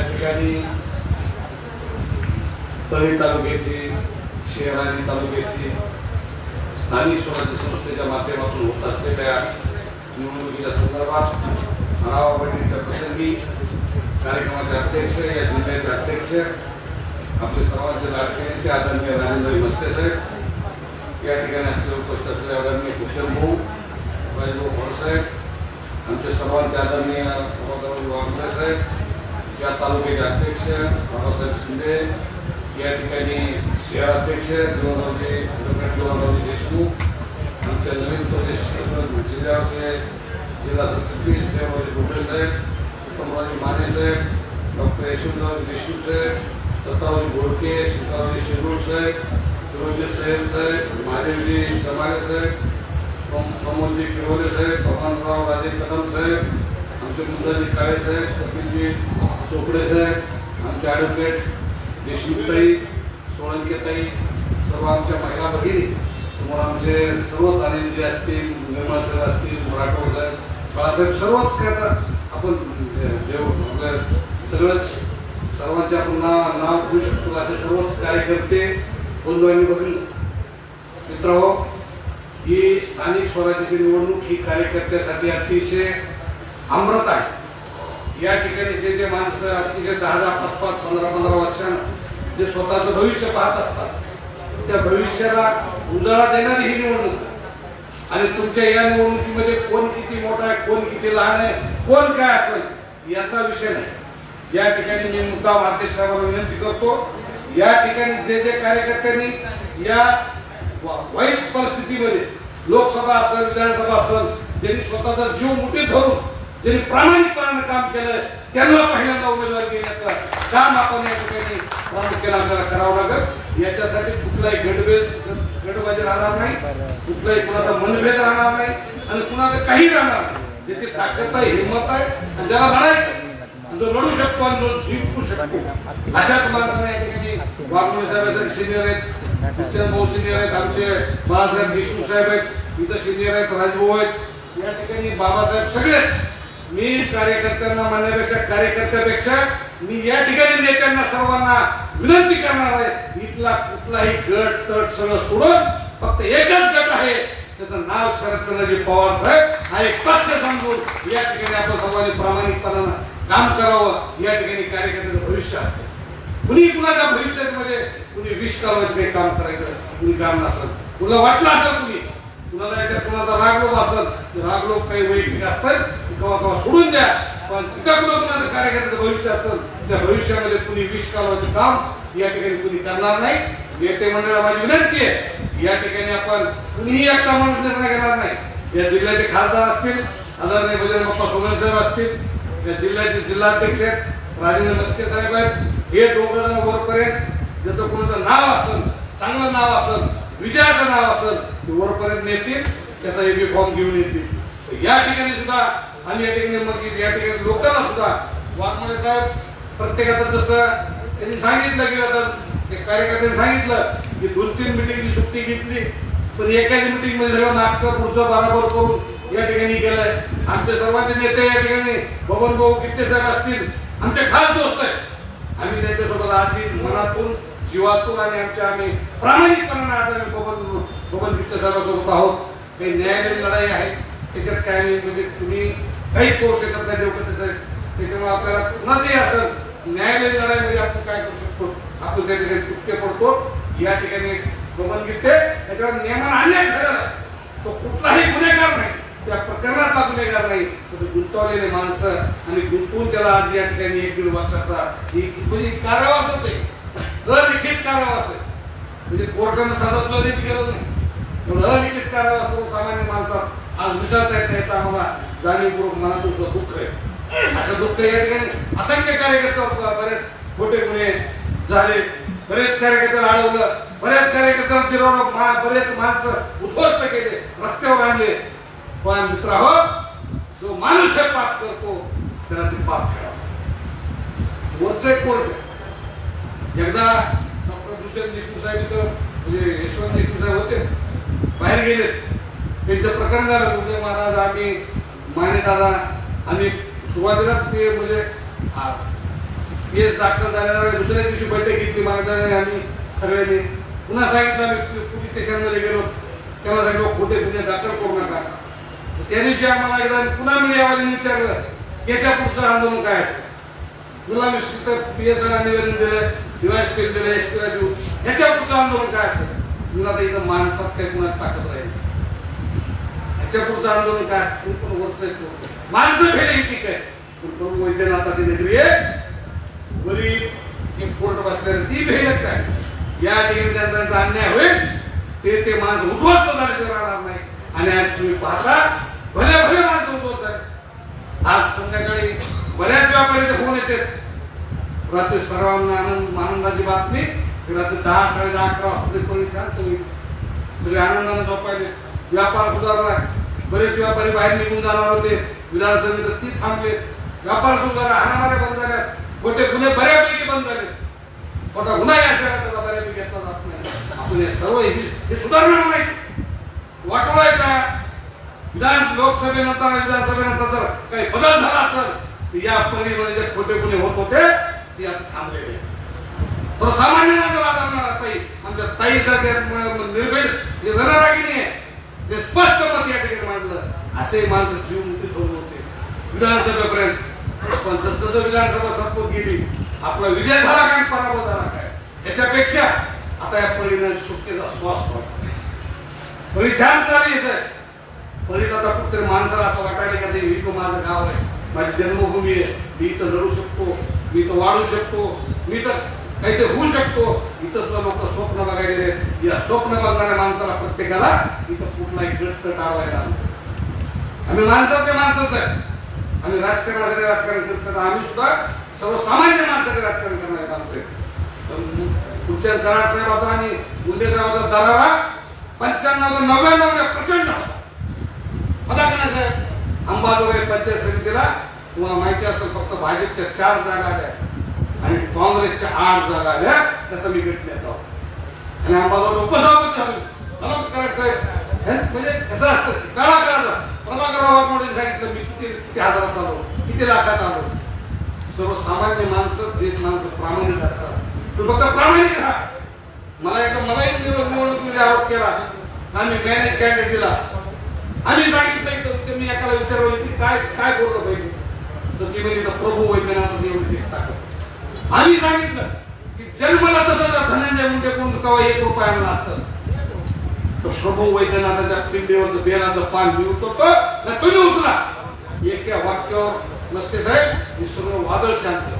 या ठिकाणी तळी तालुक्याची शहराची तालुक्याची स्थानिक स्वराज्य संस्थेच्या माध्यमातून होत असलेल्या निवडणुकीच्या संदर्भात आढावा बैठकीच्या प्रसंगी कार्यक्रमाचे अध्यक्ष या जिल्ह्याचे अध्यक्ष आपले सर्वांचे लाडके आदरणीय राजेंद्र मस्ते साहेब या ठिकाणी असलेले उपस्थित असलेले आदरणीय कुशल भाऊ राजभाऊ भोरसाहेब आमचे सर्वांचे आदरणीय बाबासाहेब साहेब या तालुक्याचे अध्यक्ष बाबासाहेब शिंदे, या ठिकाणी शहराध्यक्ष जीवनरावजी डॉक्टर जीवनरावजी देशमुख आमच्या नवीन प्रदेश जिल्ह्याचे जिल्हा सरचिटणीस देवराजी गोटे साहेब उत्तमरावजी माने साहेब, डॉक्टर यशवंतरावजी देशमुख साहेब दत्तारावजी घोडके सीतारावजी शिरोड साहेब शिरोजी साहेब साहेब, महादेवजी जमाले साहेब प्रमोदजी किरोले साहेब भगवानराव राजे कदम साहेब आमचे मुंदाजी काळे साहेब कपिलजी चोपडे साहेब आमचे ॲडव्होकेट देशमुखताई सोळंकेताई सर्व आमच्या महिला भगिनी समोर आमचे सर्व आनंद जे असतील निर्मळ सर असतील राठोड साहेब बाळासाहेब सर्वच काय आपण देव सगळंच सर्वांचे आपण नाव नाव घेऊ शकतो असे सर्वच कार्यकर्ते बंधू बघून मित्र मित्र ही स्थानिक स्वराज्याची निवडणूक ही कार्यकर्त्यासाठी अतिशय अमृत आहे. या ठिकाणी जे जे माणसं अतिशय दहा दहा पाच पाच पंधरा पंधरा वर्षांना जे स्वतःचं भविष्य पाहत असतात त्या भविष्याला उजळा देणारी ही निवडणूक आणि तुमच्या या निवडणुकीमध्ये कोण किती मोठा आहे कोण किती लहान आहे कोण काय असेल याचा विषय नाही. या ठिकाणी मी मुद्दाम अध्यक्ष साहेबांना विनंती करतो या ठिकाणी जे जे कार्यकर्त्यांनी या वाईट परिस्थितीमध्ये लोकसभा असेल विधानसभा असेल ज्यांनी स्वतःचा जीव मुठीत धरून ज्यांनी प्रामाणिकपणानं काम केलं त्यांना पहिल्यांदा उमेदवारी देण्याचं काम आपण या ठिकाणी प्रामुख्याने आपल्याला करावं लागेल. याच्यासाठी कुठलाही गटभेद गटबाजी राहणार नाही. कुठलाही कुणाचा मनभेद राहणार नाही. आणि कुणाचं काही राहणार नाही. ज्याची ताकद आहे हिंमत आहे आणि ज्याला लढायचं जो लढू शकतो आणि जो जिंकू शकतो. अशाच माणसांना या ठिकाणी वाघमोळे साहेब सिनियर आहेत. कुचन भाऊ सिनियर आहेत आमचे बाळासाहेब देशमुख साहेब आहेत. इथं सिनियर आहेत राजभाऊ आहेत. या ठिकाणी बाबासाहेब सगळे मी कार्यकर्त्यांना म्हणण्यापेक्षा कार्यकर्त्यापेक्षा मी या ठिकाणी नेत्यांना सर्वांना विनंती करणार आहे इथला कुठलाही गट तट सगळं सोडून फक्त एकच गट आहे. त्याचं नाव शरदचंद्रजी पवार साहेब. हा एक पक्ष समजून या ठिकाणी आपण सर्वांनी प्रामाणिकपणानं काम करावं या ठिकाणी कार्यकर्त्याचं भविष्य आहे. कुणी कुणाच्या भविष्यामध्ये कुणी विष कालवायचं काही काम करायचं कुणी काम नसेल. तुला वाटलं असेल कुणी? कुणाला याच्यात कुणाचा रागलोभ असेल ते काही वैयक्तिक असतात. ते केव्हा सोडून द्या. पण जिथं कुणा कुणाचं कार्यकर्त्याचं भविष्य असेल त्या भविष्यामध्ये कुणी विष कालवायचं काम या ठिकाणी कुणी करणार नाही. नेते मंडळाला माझी विनंती आहे. या ठिकाणी आपण कुणीही एकटा माणूस निर्णय घेणार नाही. या जिल्ह्याचे खासदार असतील आदरणीय बजरंग बाप्पा सोनल साहेब असतील या जिल्ह्याचे जिल्हाध्यक्ष आहेत राजेंद्र मस्के साहेब आहेत. हे दोघं वरपर्यंत ज्याचं कोणाचं नाव असेल चांगलं नाव असेल विजयाचं नाव असेल ते वरपर्यंत नेतील त्याचा एबी फॉर्म घेऊन येतील. या ठिकाणी सुद्धा आणि या ठिकाणी मग या ठिकाणी लोकांना सुद्धा वाघमोडे साहेब प्रत्येकाचं जसं त्यांनी सांगितलं की आता ते कार्यकर्त्यांनी सांगितलं की दोन तीन मिटिंगची सुट्टी घेतली पण एकाच मिटिंगमध्ये सगळं मागचं पुढचं बराबर करून या ठिकाणी गेलंय. आमचे सर्वांचे नेते या ठिकाणी बबन भाऊ कित्ते साहेब असतील आमचे खास दोस्त आहेत. आम्ही त्यांच्यासोबत आधी मनातून जीवातून आणि आमच्या आम्ही प्रामाणिकपणाने आज आम्ही बबन बबन कित्ते साहेबांसोबत आहोत. काही न्यायालयीन लढाई आहे. त्याच्यात काय नाही म्हणजे तुम्ही काहीच करू शकत नाही देवकते साहेब. त्याच्यामुळे आपल्याला कुणाचंही असेल न्यायालयीन लढाईमध्ये आपण काय करू शकतो? आपण त्या ठिकाणी तुटके पडतो. या ठिकाणी गमन घेते त्याच्यावर नियमन अन्याय झालेला तो कुठलाही गुन्हेगार नाही. त्या प्रकरणातला गुन्हेगार नाही. तर गुंतवलेले माणसं आणि गुंतवून त्याला आज या ठिकाणी एक दीड वर्षाचा ही म्हणजे कारावासच आहे. अलिखित कारावास आहे. म्हणजे कोर्टानं सजावण्याची गरज नाही. पण अलिखित कारावास सामान्य माणसा आज विसरता येत याचा आम्हाला जाणीवपूर्वक मनातून सुद्धा दुःख आहे. असं दुःख या ठिकाणी असंख्य कार्यकर्ता बरेच खोटे गुन्हे झाले. बरेच कार्यकर्त्याला अडवलं. बऱ्याच कार्यकर्त्यांचे चिरवलं बरेच माणसं उद्ध्वस्त केले. रस्त्यावर आणले. पण मित्र हो जो माणूस हे पाप करतो त्याला ते पाप खेळावं वरच एक कोर्ट आहे. एकदा डॉक्टर दुष्यंत देशमुख साहेब इथं म्हणजे यशवंत देशमुख साहेब होते. बाहेर गेले. त्यांचं प्रकरण झालं उदय महाराज आम्ही माने दादा आम्ही सुरुवातीला ते म्हणजे केस दाखल झाल्यानंतर दुसऱ्या दिवशी बैठक घेतली मागदाराने आम्ही सगळ्यांनी. पुन्हा सांगितलं आम्ही पोलीस स्टेशनमध्ये गेलो त्याला सांगितलं खोटे गुन्हे दाखल करू नका. त्या दिवशी आम्हाला एकदा पुन्हा मीडियावाल्यांनी विचारलं याच्या पुढचं आंदोलन काय असेल? तुला मी पी एस निवेदन दिलं दिवाळी केलं दिलं एस पीला देऊ पुढचं आंदोलन काय असेल? तुला तर इथं माणसात काही कुणाला ताकद राहील ह्याच्या पुढचं आंदोलन काय तू पण वरच आहे माणसं भेटे ठीक आहे. पण प्रभू वैद्यनाथाची नगरी आहे. गरीब की पोट बसल्याने ती भेटत काय या ठिकाणी त्यांचा अन्याय होईल. ते ते माणसं उद्ध्वस्त झाल्याशिवाय राहणार नाही. आणि आज तुम्ही पाहता भले भले माणसं उद्ध्वस्त झाले. आज संध्याकाळी बऱ्याच व्यापाऱ्याचे फोन येतात. रात्री सर्वांना आनंद आनंदाची बातमी. रात्री दहा साडे दहा अकरा वाजता कोणी शांत होईल. सगळे आनंदाने झोपायले. व्यापार सुधारला. बरेच व्यापारी बाहेर निघून जाणार होते. विधानसभेत ती थांबले. व्यापार सुधारला हाणामाऱ्या बंद झाल्या खोटे गुन्हे बऱ्यापैकी बंद झाले खोटा गुन्हा या शहरात बऱ्यापैकी घेतला जात नाही. आपण हे सर्व हे- सुधारणा म्हणायची. वाटोळा आहे. का विधान लोकसभेनंतर विधानसभेनंतर जर काही बदल झाला असेल तर या पल्लीमध्ये जे खोटे गुन्हे होत होते ते आता थांबलेले तर सामान्य माणसाला आढळणार आमच्या ताईसारख्या म- म- म्हणजे आहे. ते स्पष्ट मत या ठिकाणी मांडलं. असे माणसं जीव मुक्ती होत. होते विधानसभेपर्यंत पण जसजसं विधानसभा संपत गेली आपला विजय झाला काय पराभव झाला काय? याच्यापेक्षा आता या परिणाम सुटकेचा श्वास वाटतो परी शांत झाली आहे परीत आता कुठतरी माणसाला असं वाटायला का ते इथं माझं गाव आहे. माझी जन्मभूमी आहे. मी इथं लढू शकतो मी तर वाढू शकतो मी तर काहीतरी होऊ शकतो. इथं सुद्धा लोक स्वप्न बघायला या स्वप्न बघणाऱ्या माणसाला प्रत्येकाला इथं कुठलाही ग्रस्त टाळवायला आम्ही माणसाचे माणसंच आहे. आम्ही राजकारणासाठी राजकारण करत नाही. आम्ही सुद्धा सर्वसामान्य माणसासाठी राजकारण करणारे माणसं आहे पुढच्या दराड साहेबाचा आणि मुंडे साहेबाचा दरारा पंच्याण्णव नव्याण्णव प्रचंड. होता होता का नाही साहेब? अंबाजोगाई पंचायत समितीला तुम्हाला माहिती असेल फक्त भाजपच्या चार जागा आल्या आणि काँग्रेसच्या आठ जागा आल्या त्याचा मी भेट देत आहोत. आणि आम्हाला उपसभापती झालो. हॅलो कराड हे म्हणजे कसं असतं कळा कळा प्रभाकर बाबा सांगितलं मी किती किती हजारात आलो किती लाखात आलो. सर्वसामान्य माणसं जे माणसं प्रामाणिक असतात तू फक्त प्रामाणिक राहा. मला एका मला एक निवड निवडणुकीमध्ये आरोप केला. आम्ही मॅनेज कॅन्डिडेट दिला आम्ही सांगितलं की ते मी एकाला विचारलं की काय काय बोललं पाहिजे? तर ती म्हणजे प्रभू वैद्यनाथ एवढी टाकत आम्ही सांगितलं की जन्मला तसं धनंजय मुंडे कोण कवा एक रुपया आणला असतं तर प्रभू वैद्यनाथाच्या पिंडीवर बेलाचं पान मी उचलतो ना तुम्ही उचला. एका वाक्यावर नसते साहेब दुसरं वादळ शांत.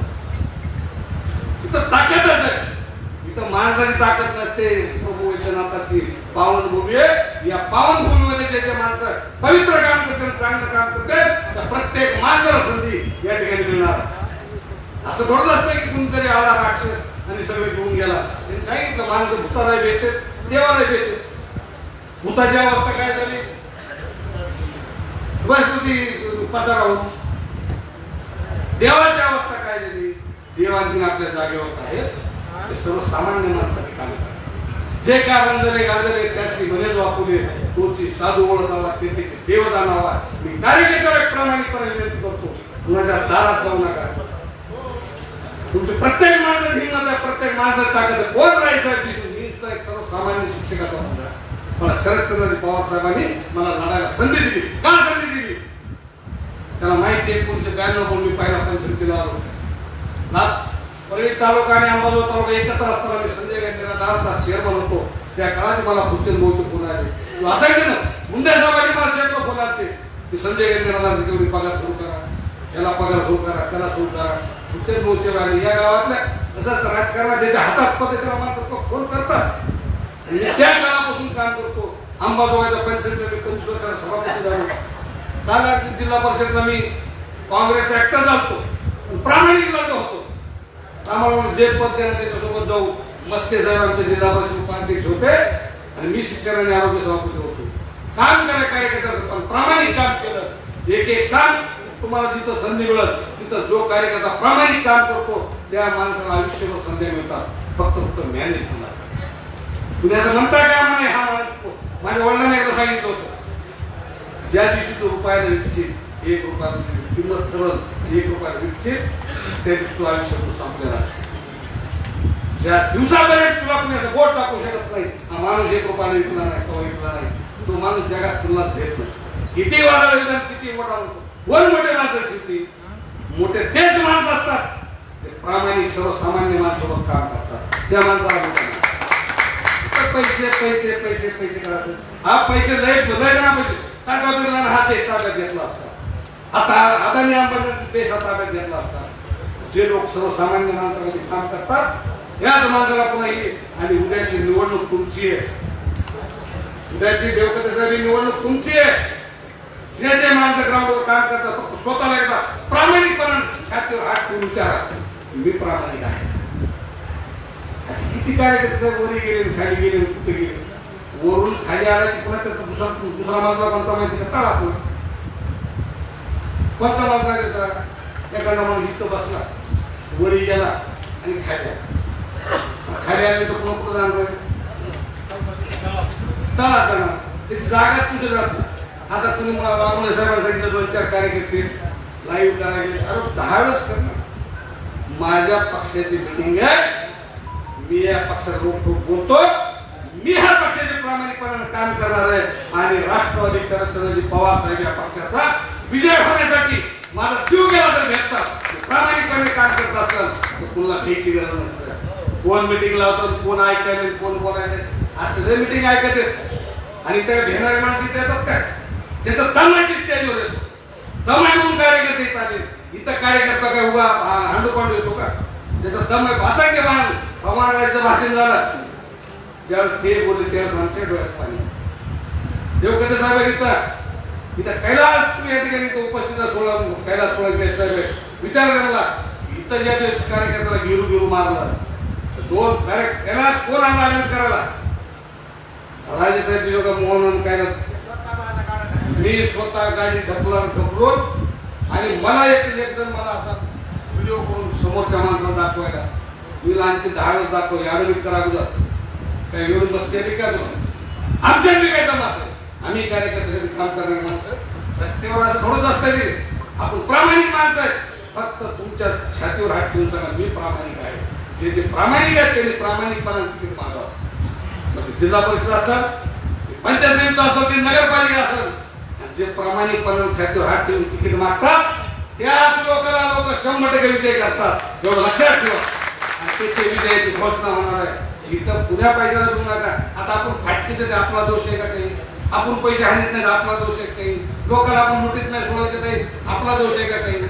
इथं ताकदच आहे इथं माणसाची ताकद नसते. प्रभू वैद्यनाथाची पावन भूमी आहे. या पावन भूमीमध्ये जे जे माणसं पवित्र काम करते चांगलं काम करते तर प्रत्येक माणसाला संधी या ठिकाणी मिळणार. असं थोडं असतं की कोणतरी आला राक्षस आणि सगळे घेऊन गेला. त्यांनी सांगितलं माणसं भूताला भेटते देवाला भेटते भूताची अवस्था काय झाली? बस होती पसाराहून देवाची अवस्था काय झाली? देवांनी आपल्या जागेवर आहेत. ते सर्वसामान्य माणसाचे काम करतात जे काय रंजले गांधले त्याशी बनेल वापुले तोची साधू ओळखावा ते त्याचे देव जाणावा. मी कार्यकर्त्याला प्रामाणिकपणे विनंती करतो कुणाच्या दारात जाऊ नका. तुमचे प्रत्येक माणसात हिंमत आहे प्रत्येक माणसाची ताकद आहे कोण राहायचं मी तर एक सर्वसामान्य शिक्षकाचा मुलगा मला शरदचंद्र पवार साहेबांनी मला लढायला संधी दिली. का संधी दिली? त्याला माहिती आहे एकोणीशे ब्याण्णव मी पहिला पेन्शन केला नाथ परळी तालुका आणि अंबाजोगाई तालुका एकत्र असताना मी संजय गांधीला दारचा चेअरमन होतो. त्या काळात मला फुलचंद भाऊचे फोन आले. तू असायचे ना मुंडे साहेबांनी मला शेकडो फोन आले की संजय गांधीला तेवढी पगार सुरू करा. याला पगार सुरू करा त्याला सुरू करा. फुलचंद भाऊचे या गावातल्या तसंच राजकारणात ज्याच्या हातात पद आहे त्याला फोन करतात. आणि त्या काळापासून काम करतो. अंबाजोगाईचा पंचायत पंचवीस सभापती झालो. काल जिल्हा परिषदला मी काँग्रेसचा एकटा चालतो प्रामाणिक लढतो होतो. आम्हाला जे पद देणार त्याच्यासोबत जाऊ. मस्के साहेब आमचे जिल्हा परिषद उपाध्यक्ष होते. आणि मी शिक्षण आणि आरोग्य सभापती होतो. काम करा काय पण प्रामाणिक काम केलं. एक एक काम तुम्हाला जिथं संधी मिळत फक्त जो कार्यकर्ता प्रामाणिक काम करतो त्या माणसाला आयुष्यभर संधी मिळतात. फक्त फक्त मॅनेज होणार तुम्ही असं म्हणता का म्हणे हा माणूस माझ्या वडिलांना एकदा सांगितलं होतं. ज्या दिवशी तो रुपयाला विकशील एक रुपया किंमत करून एक रुपया विकचे ते तू आयुष्यातून संपलेला ज्या दिवसापर्यंत तुला कोणी असं गोट टाकू शकत नाही हा माणूस एक रुपयाला विकला नाही तो विकला नाही. तो माणूस जगात तुला देत नसतो किती वाढा किती मोठा होतो वन मोठे माणसं होती मोठे तेच माणसं असतात. ते प्रामाणिक सर्वसामान्य माणसोबत काम करतात. त्या माणसाला पैसे पैसे पैसे पैसे करायचे. हा पैसे लय बदल ना पैसे टाटा बिर्ला हा देश ताब्यात घेतला असता. आता आदानी अंबानीचा देश हा ताब्यात घेतला असता. जे लोक सर्वसामान्य माणसामध्ये काम करतात याच माणसाला पुन्हा येईल आणि उद्याची निवडणूक तुमची आहे. उद्याची देवकथेसाठी निवडणूक तुमची आहे. जे जे माणसं ग्राउंडवर काम करतात स्वतःला एकदा प्रामाणिकपणे छातीवर हात ठेवून विचारा मी प्रामाणिक आहे. असे किती कार्यकर्ते वरी गेले खाली गेले कुठे गेले? वरून खाली आला की पुन्हा त्याचा दुसरा दुसरा माणसा कोणता माहिती का काढा आपण? कोणता मजला त्याचा? एखादा माणूस इथं बसला वरी गेला आणि खाली आला. खाली आले तर पुन्हा कुठं जाणार तळा जाणार त्याची जागा तुझ्या राहत. आता तुम्ही मला बाबुले साहेबांना सांगितलं दोन चार कार्यकर्ते लाईव्ह करायचे अरे दहा वेळेस करणार. माझ्या पक्षाची मिटिंग आहे. मी या पक्षात रोखोक बोलतो. मी ह्या पक्षाचे प्रामाणिकपणाने काम करणार आहे. आणि राष्ट्रवादी शरदचंद्रजी पवार साहेब या पक्षाचा विजय होण्यासाठी माझा जीव गेला तर भेटतात. प्रामाणिकपणे काम करत असाल तर कोणाला घ्यायची गरज नसते कोण मिटिंग लावतात कोण ऐकायला कोण बोलायला. असं जे मिटिंग ऐकत आणि त्या घेणारे माणसं इथे येतात काय? त्याचं दम आहे स्टेजवर येतो दम आहे म्हणून कार्यकर्ते इथं आले इथं कार्यकर्ता काय उभा हांडू पांडू येतो का? त्याचा दम आहे भाषा वाहन पवाराचं भाषण झालं. ज्यावेळेस ते बोलले त्यावेळेस आमच्या डोळ्यात पाणी देवकते साहेब इथं इथं कैलास या ठिकाणी तो उपस्थित सोळा कैलास सोळा साहेब विचार करायला इथं ज्या दिवशी कार्यकर्त्याला गिरू गिरू मारला. दोन कार्य कैलास कोण आला करायला? राजे साहेब लोक मोहन काय मी स्वतः गाडी ढकलून ढकलून आणि मला एक एक जण मला असा व्हिडिओ करून समोर त्या माणसाला दाखवायला. मी आणखी दहा वेळेस दाखव यावेळी करा अगोदर काय येऊन बसते मी काय म्हणून आमच्या मी काय जमा असेल आम्ही कार्यकर्त्यासाठी काम करणार माणसं. रस्त्यावर असं थोडंच असतं ते आपण प्रामाणिक माणसं आहेत. फक्त तुमच्या छातीवर हात ठेवून सांगा मी प्रामाणिक आहे. जे जे प्रामाणिक आहेत त्यांनी प्रामाणिकपणा तिकीट मागावं. मग जिल्हा परिषद असेल पंचायत समिती असेल ते नगरपालिका असेल जे प्रामाणिकपणे छातीवर हात ठेवून तिकीट मागतात त्याच लोकांना लोक शंभर टक्के विजय करतात. एवढं लक्षात ठेवा. आणि त्याचे विजयाची घोषणा होणार आहे. इथं पुण्या पैशाला देऊ नका. आता आपण फाटकीचे ते आपला दोष आहे का काही? आपण पैसे हानीत नाही आपला दोष आहे काही? लोकांना आपण मुठीत नाही सोडायचं नाही आपला दोष आहे का काही?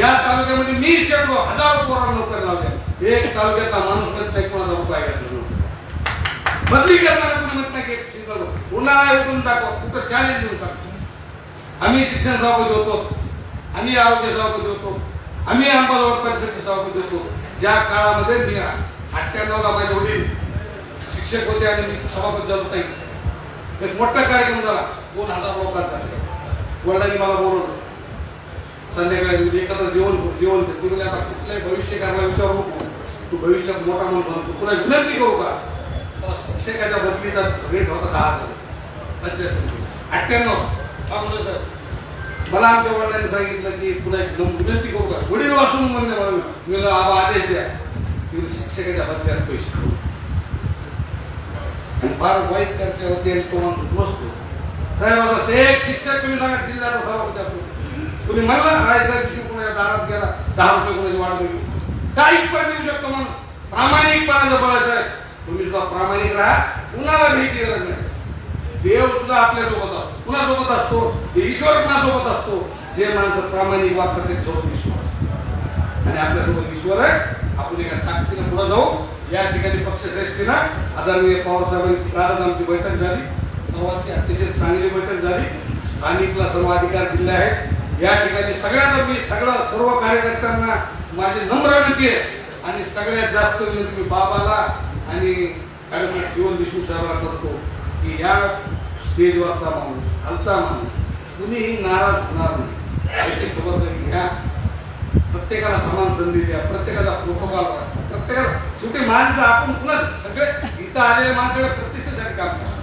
या तालुक्यामध्ये मी शेकडो हजारो पोरांना नोकर लावल्या एक तालुक्यातला माणूस नाही कोणाचा उपाय करायचा बदली करणारा कोणी म्हणत नाही की एक उन्हाळा उठून दाखवा कुठं चॅलेंज देऊन टाकतो आम्ही शिक्षण सभापती होतो आम्ही आरोग्य सभापती होतो आम्ही अंबाजोगाई परिषदेचे सभापती होतो. ज्या काळामध्ये मी अठ्ठ्याण्णवला माझे वडील शिक्षक होते आणि मी सभापती झालो ताई एक मोठा कार्यक्रम झाला दोन हजार लोकांचा. वडिलांनी मला बोलवलं. संध्याकाळी एखादं एकत्र जेवण जेवण करू. तुम्ही आता कुठल्याही भविष्य करायला विचारू नको. तू भविष्यात मोठा म्हणून बनतो तुला विनंती करू का? शिक्षकाच्या बदलीचा रेट होता दहा हजार पंचायत अठ्ठ्याण्णव. अगोदर सर? मला आमच्या वडिलांनी सांगितलं की पुन्हा एकदम विनंती करू का? वडील वाचून म्हणले मला मी आबा आदेश द्या. की शिक्षकाच्या बदल्यात पैसे. आणि फार वाईट चर्चा होती आणि तो माणूस बसतो साहेब असं एक शिक्षक तुम्ही सांगा जिल्ह्याचा सभापती असतो. तुम्ही म्हणला रायसाहेब शिव कुणाच्या दारात गेला दहा रुपये कुणाची वाढ दिली काही पण देऊ शकतो माणूस. प्रामाणिकपणाचं बळ साहेब. तुम्ही सुद्धा प्रामाणिक राहा. कुणाला भीती गरज नाही? देव सुद्धा आपल्यासोबत असतो. कुणासोबत असतो? ते ईश्वर कुणासोबत असतो? जे माणसं प्रामाणिक वागतात सोबत ईश्वर आणि आपल्यासोबत ईश्वर आहे. आपण एका ताकदीनं पुढे जाऊ. या ठिकाणी पक्षश्रेष्ठीनं आदरणीय पवारसाहेबांची साहेबांची आमची बैठक झाली. तेव्हाची अतिशय चांगली बैठक झाली. स्थानिकला सर्व अधिकार दिले आहेत. या ठिकाणी सगळ्यांना मी सगळ्या सर्व कार्यकर्त्यांना माझी नम्र विनंती आहे. आणि सगळ्यात जास्त विनंती मी बाबाला आणि ॲडव्होकेट जीवन विष्णू साहेबांना करतो की या स्टेजवरचा माणूस खालचा माणूस कुणीही नाराज होणार नाही. याची खबरदारी घ्या. प्रत्येकाला समान संधी द्या. प्रत्येकाचा प्रोटोकॉल करा. प्रत्येकाला शेवटी माणसं आपण पुन्हा सगळे इथं आलेले माणसं प्रतिष्ठेसाठी काम करतात.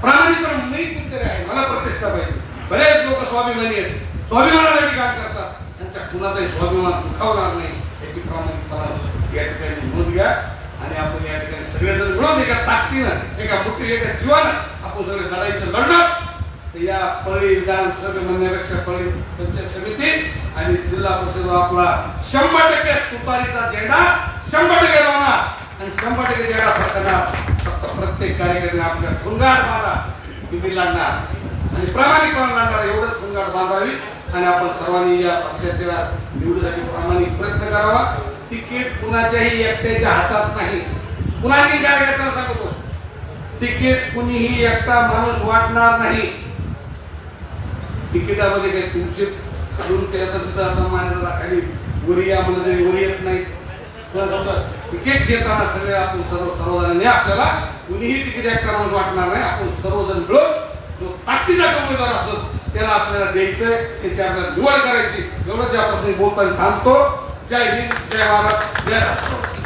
प्रामाणिकपणे मी कुठेतरी आहे. मला प्रतिष्ठा पाहिजे. बरेच लोक स्वाभिमानी आहेत. स्वाभिमानासाठी काम करतात. त्यांच्या कुणाचाही स्वाभिमान दुखावणार नाही. याची प्रामाणिकपणा या ठिकाणी नोंद घ्या. आणि आपण या ठिकाणी सगळेजण मिळून एका ताकदीनं एका मुठी एका जीवानं आपण सगळे लढाईचं लढणार. तर या पळी विधानसभे म्हणण्यापेक्षा पळी पंचायत समिती आणि जिल्हा परिषद आपला शंभर टक्के तुतारीचा झेंडा शंभर टक्के लावणार. आणि शंभर टक्के झेंडा फडकणार. फक्त प्रत्येक कार्यकर्त्याने आपल्या खुंगाट बांधा तुम्ही लढणार आणि प्रामाणिकपणे लढणार एवढंच खुंगाट बांधावी. आणि आपण सर्वांनी या पक्षाच्या निवडीसाठी प्रामाणिक प्रयत्न करावा. तिकीट कुणाच्याही एकट्याच्या हातात नाही. पुन्हा मी कार्यकर्त्यांना सांगतो? तिकीट कुणीही एकटा माणूस वाटणार नाही. तिकिटामध्ये काही तुमची करून त्याचा सुद्धा आता मान्यता खाली गोरी आम्हाला तरी येत नाही तिकीट घेताना सगळे आपण सर्व सर्वजणांनी आपल्याला कुणीही तिकीट एकटा माणूस वाटणार नाही. आपण सर्वजण मिळून जो ताकदीचा उमेदवार असत त्याला आपल्याला द्यायचं त्याची आपल्याला निवड करायची. एवढंच यापासून बोलताना थांबतो. जय हिंद जय महाराष्ट्र जय राष्ट्र